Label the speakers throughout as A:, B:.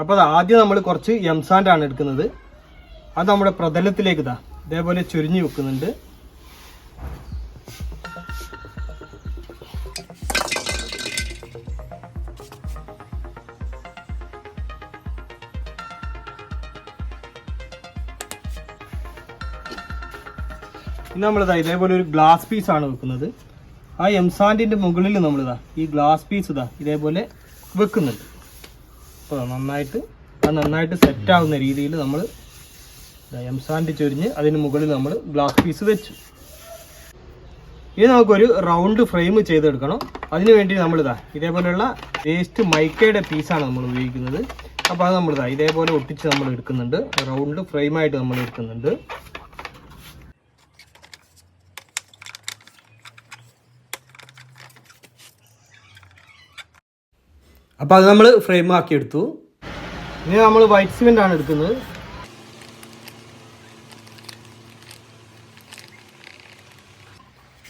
A: അപ്പോൾ അത് ആദ്യം നമ്മൾ കുറച്ച് എംസാൻഡ് ആണ് എടുക്കുന്നത്. അത് നമ്മുടെ പ്രതലത്തിലേക്ക് ഇതാ ഇതേപോലെ ചുരിഞ്ഞു വെക്കുന്നുണ്ട്. ഇനി നമ്മളിതാ ഇതേപോലെ ഒരു ഗ്ലാസ് പീസ് ആണ് വെക്കുന്നത്. ആ എംസാൻഡിന്റെ മുകളിൽ നമ്മളിതാ ഈ ഗ്ലാസ് പീസ് ഇതാ ഇതേപോലെ വെക്കുന്നുണ്ട്. അപ്പോൾ നന്നായിട്ട് അത് നന്നായിട്ട് സെറ്റാവുന്ന രീതിയിൽ നമ്മൾ എം സാൻഡ് ചൊരിഞ്ഞ് അതിന് മുകളിൽ നമ്മൾ ഗ്ലാസ് പീസ് വെച്ചു. ഇനി നമുക്കൊരു റൗണ്ട് ഫ്രെയിം ചെയ്തെടുക്കണം. അതിന് വേണ്ടി നമ്മളിതാ ഇതേപോലെയുള്ള വേസ്റ്റ് മൈക്കയുടെ പീസാണ് നമ്മൾ ഉപയോഗിക്കുന്നത്. അപ്പോൾ അത് നമ്മളിതാ ഇതേപോലെ ഒട്ടിച്ച് നമ്മൾ എടുക്കുന്നുണ്ട്. റൗണ്ട് ഫ്രെയിമായിട്ട് നമ്മൾ എടുക്കുന്നുണ്ട്. അപ്പോൾ അത് നമ്മൾ ഫ്രെയിം ആക്കി എടുത്തു. ഇനി നമ്മൾ വൈറ്റ് സിമെന്റ് ആണ് എടുക്കുന്നത്.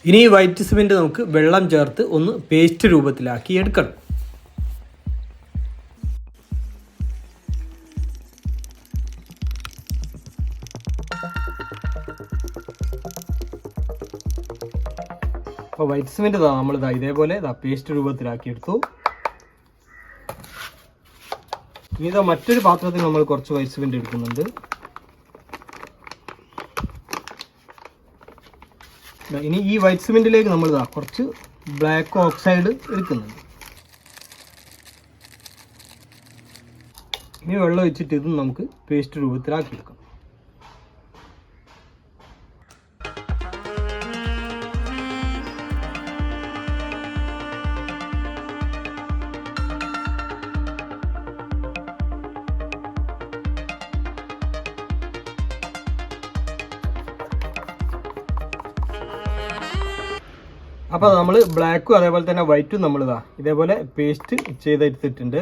A: ഇനി ഈ വൈറ്റ് സിമെന്റ് നമുക്ക് വെള്ളം ചേർത്ത് ഒന്ന് പേസ്റ്റ് രൂപത്തിലാക്കി എടുക്കണം. അപ്പോൾ വൈറ്റ് സിമെന്റ് നമ്മളിതാ ഇതേപോലെ ഇതാ പേസ്റ്റ് രൂപത്തിലാക്കി എടുത്തു. ഇനി ഇതാ മറ്റൊരു പാത്രത്തിൽ നമ്മൾ കുറച്ച് വൈസ് സിമെന്റ് എടുക്കുന്നുണ്ട്. ഇനി ഈ വൈറ്റ് സിമെന്റിലേക്ക് നമ്മൾ ഇതാ കുറച്ച് ബ്ലാക്ക് ഓക്സൈഡ് എടുക്കുന്നുണ്ട്. ഇനി വെള്ളം ഒഴിച്ചിട്ട് ഇത് നമുക്ക് പേസ്റ്റ് രൂപത്തിലാക്കി അപ്പോൾ നമ്മൾ ബ്ലാക്കും അതേപോലെ തന്നെ വൈറ്റും നമ്മൾ ഇതാ ഇതേപോലെ പേസ്റ്റ് ചെയ്തെടുത്തിട്ടുണ്ട്.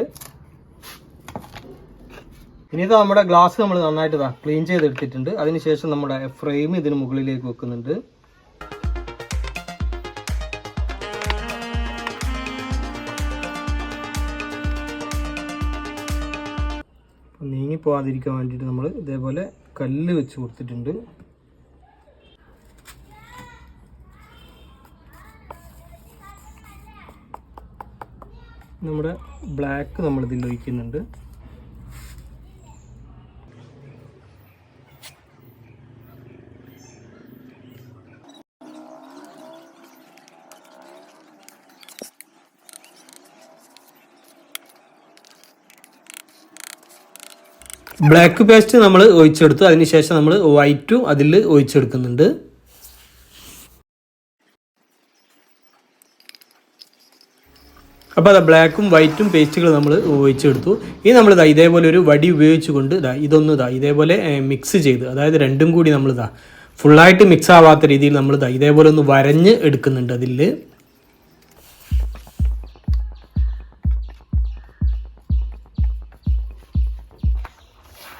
A: ഇനി ഇതാ നമ്മുടെ ഗ്ലാസ് നമ്മൾ നന്നായിട്ട് ഇതാ ക്ലീൻ ചെയ്തെടുത്തിട്ടുണ്ട് അതിനുശേഷം നമ്മുടെ ഫ്രെയിം ഇതിന് മുകളിലേക്ക് വെക്കുന്നുണ്ട്. അപ്പോൾ നീങ്ങി പോവാതിരിക്കാൻ വേണ്ടിയിട്ട് നമ്മൾ ഇതേപോലെ കല്ല് വെച്ച് കൊടുത്തിട്ടുണ്ട്. നമ്മുടെ ബ്ലാക്ക് നമ്മൾ ഇതിൽ ഒഴിക്കുന്നുണ്ട്. ബ്ലാക്ക് പേസ്റ്റ് നമ്മൾ ഒഴിച്ചെടുത്തു. അതിനുശേഷം നമ്മൾ വൈറ്റും അതിൽ ഒഴിച്ചെടുക്കുന്നുണ്ട്. അപ്പോൾ അത് ബ്ലാക്കും വൈറ്റും പേസ്റ്റുകൾ നമ്മൾ ഒഴിച്ചെടുത്തു. ഇനി നമ്മൾ ഇതാ ഇതേപോലെ ഒരു വടി ഉപയോഗിച്ചുകൊണ്ട് ഇതാ ഇതൊന്ന് ഇതാ ഇതേപോലെ മിക്സ് ചെയ്ത് അതായത് രണ്ടും കൂടി നമ്മൾ ഇതാ ഫുള്ളായിട്ട് മിക്സ് ആവാത്ത രീതിയിൽ നമ്മൾ ഇതാ ഇതേപോലെ ഒന്ന് വരഞ്ഞ് എടുക്കുന്നുണ്ട് അതിൽ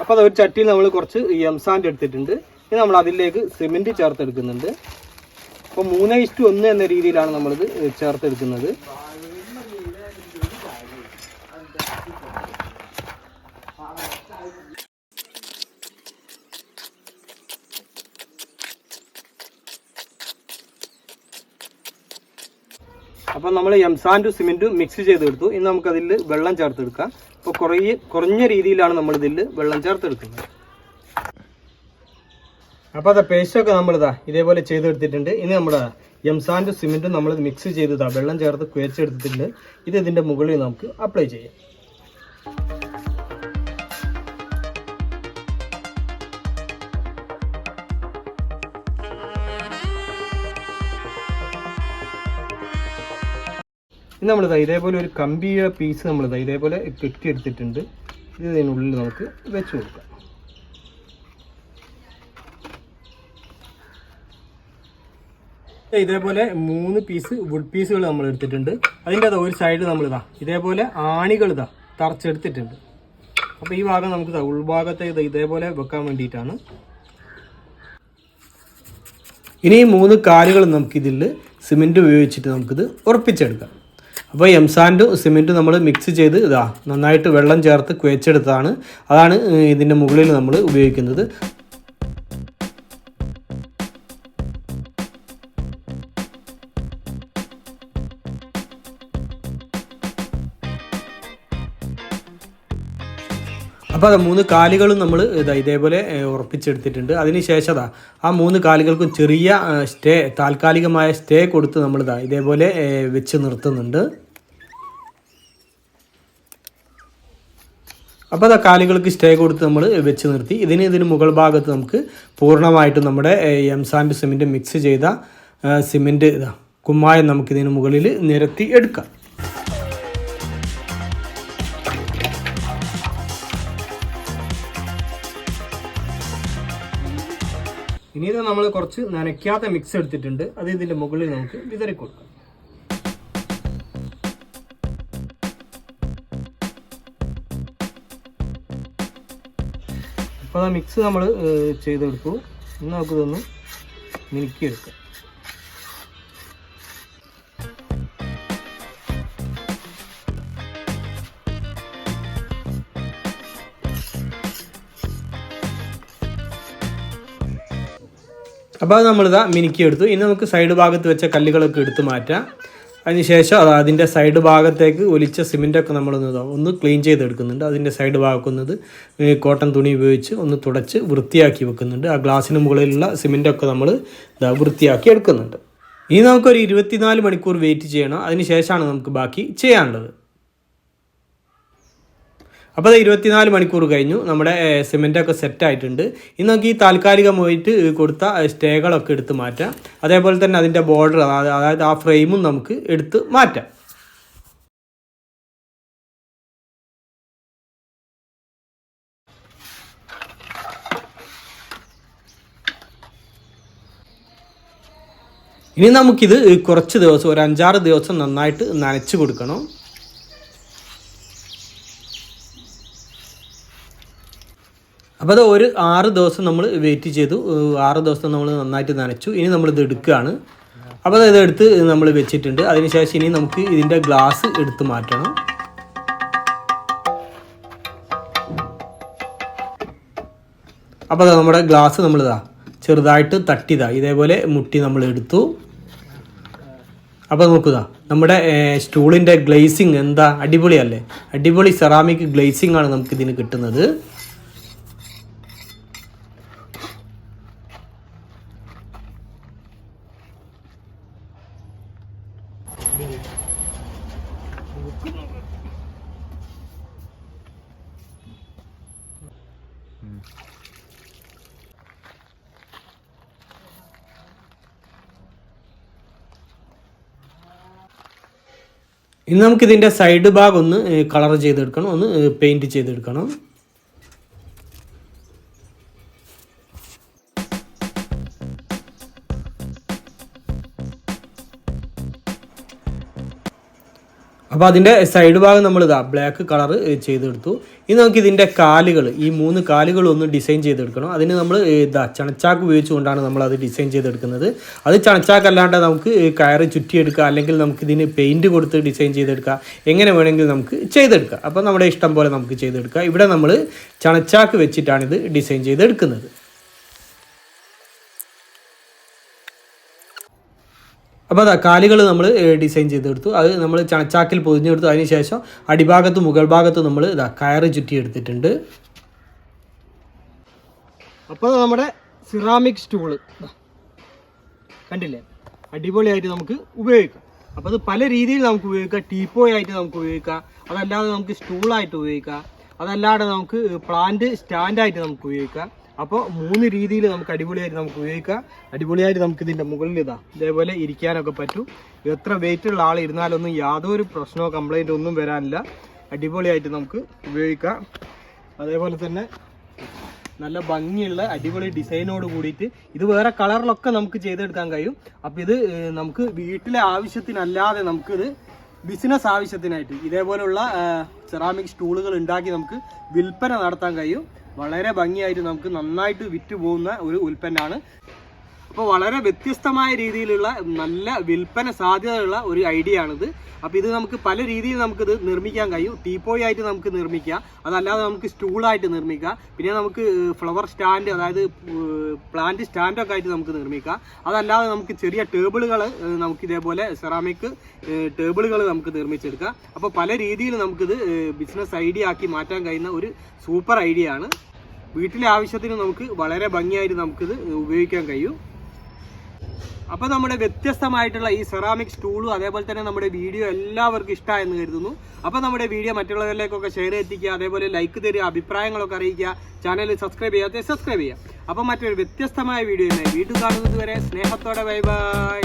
A: അപ്പോൾ അത് ഒരു ചട്ടിയിൽ നമ്മൾ കുറച്ച് എം സാൻഡ് എടുത്തിട്ടുണ്ട്. ഇനി നമ്മൾ അതിലേക്ക് സിമെന്റ് ചേർത്തെടുക്കുന്നുണ്ട്. അപ്പോൾ മൂന്ന് ഇഷ്ടു ഒന്ന് എന്ന രീതിയിലാണ് നമ്മളിത് ചേർത്തെടുക്കുന്നത്. അപ്പോൾ നമ്മൾ എംസാൻഡും സിമെന്റും മിക്സ് ചെയ്തെടുത്തു. ഇനി നമുക്കതിൽ വെള്ളം ചേർത്തെടുക്കാം. അപ്പോൾ കുറേ കുറഞ്ഞ രീതിയിലാണ് നമ്മൾ ഇതിൽ വെള്ളം ചേർത്തെടുക്കുന്നത്. അപ്പോൾ അതാ പേസ്റ്റൊക്കെ നമ്മളിതാ ഇതേപോലെ ചെയ്തെടുത്തിട്ടുണ്ട്. ഇനി നമ്മുടെ എംസാൻഡും സിമെന്റും നമ്മൾ മിക്സ് ചെയ്തതാ വെള്ളം ചേർത്ത് കുഴച്ചെടുത്തിട്ടുണ്ട്. ഇത് ഇതിന്റെ മുകളിൽ നമുക്ക് അപ്ലൈ ചെയ്യാം. ഇനി നമ്മൾ ഇതേപോലെ ഒരു കമ്പിയുടെ പീസ് നമ്മൾ ഇതേപോലെ കെട്ടിയെടുത്തിട്ടുണ്ട്. ഇത് ഇതിനുള്ളിൽ നമുക്ക് വെച്ച് കൊടുക്കാം. ഇതേപോലെ മൂന്ന് പീസ് വുഡ് പീസുകൾ നമ്മൾ എടുത്തിട്ടുണ്ട്. അതിന്റെ അതാ ഒരു സൈഡ് ഇതാ ഇതേപോലെ ആണികൾ ഇതാ തറച്ചെടുത്തിട്ടുണ്ട്. അപ്പോൾ ഈ ഭാഗം നമുക്ക് ഉൾഭാഗത്തെ ഇത് ഇതേപോലെ വെക്കാൻ വേണ്ടിയിട്ടാണ്. ഇനി മൂന്ന് കാലുകൾ നമുക്കിതിൽ സിമെന്റ് ഉപയോഗിച്ചിട്ട് നമുക്കിത് ഉറപ്പിച്ചെടുക്കാം. അപ്പോൾ എംസാൻഡും സിമെന്റും നമ്മൾ മിക്സ് ചെയ്ത് ഇതാ നന്നായിട്ട് വെള്ളം ചേർത്ത് കുഴച്ചെടുത്തതാണ്. അതാണ് ഇതിന്റെ മുകളിൽ നമ്മൾ ഉപയോഗിക്കുന്നത്. അപ്പോൾ അത് മൂന്ന് കാലുകളും നമ്മൾ ഇതാ ഇതേപോലെ ഉറപ്പിച്ചെടുത്തിട്ടുണ്ട്. അതിനുശേഷം അതാ ആ മൂന്ന് കാലുകൾക്കും ചെറിയ സ്റ്റേ താൽക്കാലികമായ സ്റ്റേ കൊടുത്ത് നമ്മൾ ഇതാ ഇതേപോലെ വെച്ച് നിർത്തുന്നുണ്ട്. അപ്പോൾ അത് കാലുകൾക്ക് സ്റ്റേ കൊടുത്ത് നമ്മൾ വെച്ച് നിർത്തി. ഇതിന് ഇതിന് മുകൾ ഭാഗത്ത് നമുക്ക് പൂർണമായിട്ടും നമ്മുടെ എം സാൻഡ് സിമെന്റ് മിക്സ് ചെയ്ത സിമെന്റ് ഇതാ കുമ്മായം നമുക്കിതിന് മുകളിൽ നിരത്തി എടുക്കാം. ഇത് നമ്മൾ കുറച്ച് നനയ്ക്കാത്ത മിക്സ് എടുത്തിട്ടുണ്ട്. അത് ഇതിന്റെ മുകളിൽ നമുക്ക് വിതറി കൊടുക്കാം അപ്പോൾ ആ മിക്സ് നമ്മൾ ചെയ്തെടുത്തു. ഇന്ന് നമുക്കിതൊന്ന് മിനുക്കിയെടുക്കാം. അപ്പോൾ അത് നമ്മളിതാ മിനുക്കി എടുത്തു. ഇനി നമുക്ക് സൈഡ് ഭാഗത്ത് വെച്ച കല്ലുകളൊക്കെ എടുത്ത് മാറ്റാം. അതിനുശേഷം അത് അതിന്റെ സൈഡ് ഭാഗത്തേക്ക് ഒലിച്ച സിമെന്റൊക്കെ നമ്മളൊന്ന് ഒന്ന് ക്ലീൻ ചെയ്തെടുക്കുന്നുണ്ട്. അതിന്റെ സൈഡ് ഭാഗക്കുന്നത് കോട്ടൺ തുണി ഉപയോഗിച്ച് ഒന്ന് തുടച്ച് വൃത്തിയാക്കി വെക്കുന്നുണ്ട്. ആ ഗ്ലാസ്സിന് മുകളിലുള്ള സിമെന്റൊക്കെ നമ്മൾ വൃത്തിയാക്കി എടുക്കുന്നുണ്ട്. ഇനി നമുക്കൊരു ഇരുപത്തിനാല് മണിക്കൂർ വെയിറ്റ് ചെയ്യണം. അതിന് ശേഷമാണ് നമുക്ക് ബാക്കി ചെയ്യാനുള്ളത്. അപ്പോൾ അത് ഇരുപത്തിനാല് മണിക്കൂർ കഴിഞ്ഞു. നമ്മുടെ സിമെന്റൊക്കെ സെറ്റ് ആയിട്ടുണ്ട്. ഇന്ന് നമുക്ക് ഈ താൽക്കാലികമായിട്ട് കൊടുത്ത സ്റ്റേകളൊക്കെ എടുത്ത് മാറ്റാം. അതേപോലെ തന്നെ അതിന്റെ ബോർഡർ അതായത് ആ ഫ്രെയിമും നമുക്ക് എടുത്ത് മാറ്റാം. ഇനി നമുക്കിത് കുറച്ച് ദിവസം ഒരു അഞ്ചാറ് ദിവസം നന്നായിട്ട് നനച്ച് കൊടുക്കണം. അപ്പോൾ അത് ഒരു ആറ് ദിവസം നമ്മൾ വെയിറ്റ് ചെയ്തു. ആറ് ദിവസം നമ്മൾ നന്നായിട്ട് നനച്ചു. ഇനി നമ്മളിത് എടുക്കുകയാണ്. അപ്പോൾ അത് എടുത്ത് നമ്മൾ വെച്ചിട്ടുണ്ട്. അതിനുശേഷം ഇനി നമുക്ക് ഇതിന്റെ ഗ്ലാസ് എടുത്ത് മാറ്റണം. അപ്പോൾ അത് നമ്മുടെ ഗ്ലാസ് നമ്മൾ ഇതാ ചെറുതായിട്ട് തട്ടിതാ ഇതേപോലെ മുട്ടി നമ്മൾ എടുത്തു. അപ്പോൾ നോക്കുക നമ്മുടെ സ്റ്റൂളിന്റെ ഗ്ലേസിങ് എന്താ? അടിപൊളിയല്ലേ? അടിപൊളി സെറാമിക് ഗ്ലേസിംഗ് ആണ് നമുക്ക് ഇതിന് കിട്ടുന്നത്. ഇനി നമുക്കിതിന്റെ സൈഡ് ഭാഗം ഒന്ന് കളർ ചെയ്തെടുക്കണം ഒന്ന് പെയിന്റ് ചെയ്തെടുക്കണം. അപ്പോൾ അതിന്റെ സൈഡ് ഭാഗം നമ്മൾ ഇതാ ബ്ലാക്ക് കളർ ചെയ്തെടുത്തു. ഇനി നമുക്ക് ഇതിന്റെ കാലുകൾ ഈ മൂന്ന് കാലുകൾ ഒന്ന് ഡിസൈൻ ചെയ്തെടുക്കണം. അതിന് നമ്മൾ ഇതാ ചണച്ചാക്ക് ഉപയോഗിച്ചുകൊണ്ടാണ് നമ്മൾ അത് ഡിസൈൻ ചെയ്തെടുക്കുന്നത്. അത് ചണച്ചാക്കല്ലാണ്ട് നമുക്ക് കയറ് ചുറ്റിയെടുക്കുക അല്ലെങ്കിൽ നമുക്ക് ഇതിന് പെയിന്റ് കൊടുത്ത് ഡിസൈൻ ചെയ്തെടുക്കുക എങ്ങനെ വേണമെങ്കിൽ നമുക്ക് ചെയ്തെടുക്കാം. അപ്പോൾ നമ്മുടെ ഇഷ്ടം പോലെ നമുക്ക് ചെയ്തെടുക്കാം. ഇവിടെ നമ്മൾ ചണച്ചാക്ക് വെച്ചിട്ടാണ് ഇത് ഡിസൈൻ ചെയ്തെടുക്കുന്നത്. അപ്പോൾ അതാ കാലുകൾ നമ്മൾ ഡിസൈൻ ചെയ്തെടുത്തു. അത് നമ്മൾ ചണച്ചാക്കിൽ പൊതിഞ്ഞെടുത്തു. അതിനുശേഷം അടിഭാഗത്ത് മുകൾ ഭാഗത്ത് നമ്മൾ ഇതാ കയറ് ചുറ്റിയെടുത്തിട്ടുണ്ട്. അപ്പോൾ നമ്മുടെ സിറാമിക് സ്റ്റൂൾ. കണ്ടില്ലേ? അടിപൊളിയായിട്ട് നമുക്ക് ഉപയോഗിക്കാം. അപ്പോൾ അത് പല രീതിയിൽ നമുക്ക് ഉപയോഗിക്കാം. ടീപ്പോയ് ആയിട്ട് നമുക്ക് ഉപയോഗിക്കാം. അതല്ലാതെ നമുക്ക് സ്റ്റൂളായിട്ട് ഉപയോഗിക്കാം. അതല്ലാതെ നമുക്ക് പ്ലാന്റ് സ്റ്റാൻഡായിട്ട് നമുക്ക് ഉപയോഗിക്കാം. അപ്പോൾ മൂന്ന് രീതിയിൽ നമുക്ക് അടിപൊളിയായിട്ട് നമുക്ക് ഉപയോഗിക്കാം. അടിപൊളിയായിട്ട് നമുക്ക് ഇതിന്റെ മുകളിൽ ഇതാ ഇതേപോലെ ഇരിക്കാനൊക്കെ പറ്റും. എത്ര വെയിറ്റ് ഉള്ള ആൾ ഇരുന്നാലൊന്നും യാതൊരു പ്രശ്നമോ കംപ്ലൈന്റോ ഒന്നും വരാനില്ല. അടിപൊളിയായിട്ട് നമുക്ക് ഉപയോഗിക്കാം. അതേപോലെ തന്നെ നല്ല ഭംഗിയുള്ള അടിപൊളി ഡിസൈനോട് കൂടിയിട്ട് ഇത് വേറെ കളറിലൊക്കെ നമുക്ക് ചെയ്തെടുക്കാൻ കഴിയും. അപ്പോൾ ഇത് നമുക്ക് വീട്ടിലെ ആവശ്യത്തിനല്ലാതെ നമുക്കിത് ബിസിനസ് ആവശ്യത്തിനായിട്ട് ഇതേപോലുള്ള സെറാമിക് സ്റ്റൂളുകൾ ഉണ്ടാക്കി നമുക്ക് വിൽപ്പന നടത്താൻ കഴിയും. വളരെ ഭംഗിയായിട്ട് നമുക്ക് നന്നായിട്ട് വിറ്റ് പോകുന്ന ഒരു ഉൽപ്പന്നമാണ് അപ്പോൾ വളരെ വ്യത്യസ്തമായ രീതിയിലുള്ള നല്ല വിൽപ്പന സാധ്യതയുള്ള ഒരു ഐഡിയ ആണിത്. അപ്പോൾ ഇത് നമുക്ക് പല രീതിയിൽ നമുക്കിത് നിർമ്മിക്കാൻ കഴിയും. ടീപ്പോയി ആയിട്ട് നമുക്ക് നിർമ്മിക്കാം. അതല്ലാതെ നമുക്ക് സ്റ്റൂളായിട്ട് നിർമ്മിക്കാം. പിന്നെ നമുക്ക് ഫ്ലവർ സ്റ്റാൻഡ് അതായത് പ്ലാന്റ് സ്റ്റാൻഡൊക്കെ ആയിട്ട് നമുക്ക് നിർമ്മിക്കാം. അതല്ലാതെ നമുക്ക് ചെറിയ ടേബിളുകൾ നമുക്ക് ഇതേപോലെ സെറാമിക് ടേബിളുകൾ നമുക്ക് നിർമ്മിച്ചെടുക്കാം. അപ്പോൾ പല രീതിയിൽ നമുക്കിത് ബിസിനസ് ഐഡിയ ആക്കി മാറ്റാൻ കഴിയുന്ന ഒരു സൂപ്പർ ഐഡിയ ആണ്. വീട്ടിലെ ആവശ്യത്തിന് നമുക്ക് വളരെ ഭംഗിയായിട്ട് നമുക്കിത് ഉപയോഗിക്കാൻ കഴിയും. അപ്പോൾ നമ്മുടെ വ്യത്യസ്തമായിട്ടുള്ള ഈ സെറാമിക് സ്റ്റൂളും അതേപോലെ തന്നെ നമ്മുടെ വീഡിയോ എല്ലാവർക്കും ഇഷ്ടമായെന്ന് കരുതുന്നു. അപ്പോൾ നമ്മുടെ വീഡിയോ മറ്റുള്ളവരിലേക്കൊക്കെ ഷെയർ എത്തിക്കുക അതേപോലെ ലൈക്ക് തരിക അഭിപ്രായങ്ങളൊക്കെ അറിയിക്കുക ചാനൽ സബ്സ്ക്രൈബ് ചെയ്യാത്ത സബ്സ്ക്രൈബ് ചെയ്യുക. അപ്പോൾ മറ്റൊരു വ്യത്യസ്തമായ വീഡിയോ വീണ്ടും കാണുന്നത് വരെ സ്നേഹത്തോടെ ബൈ ബൈ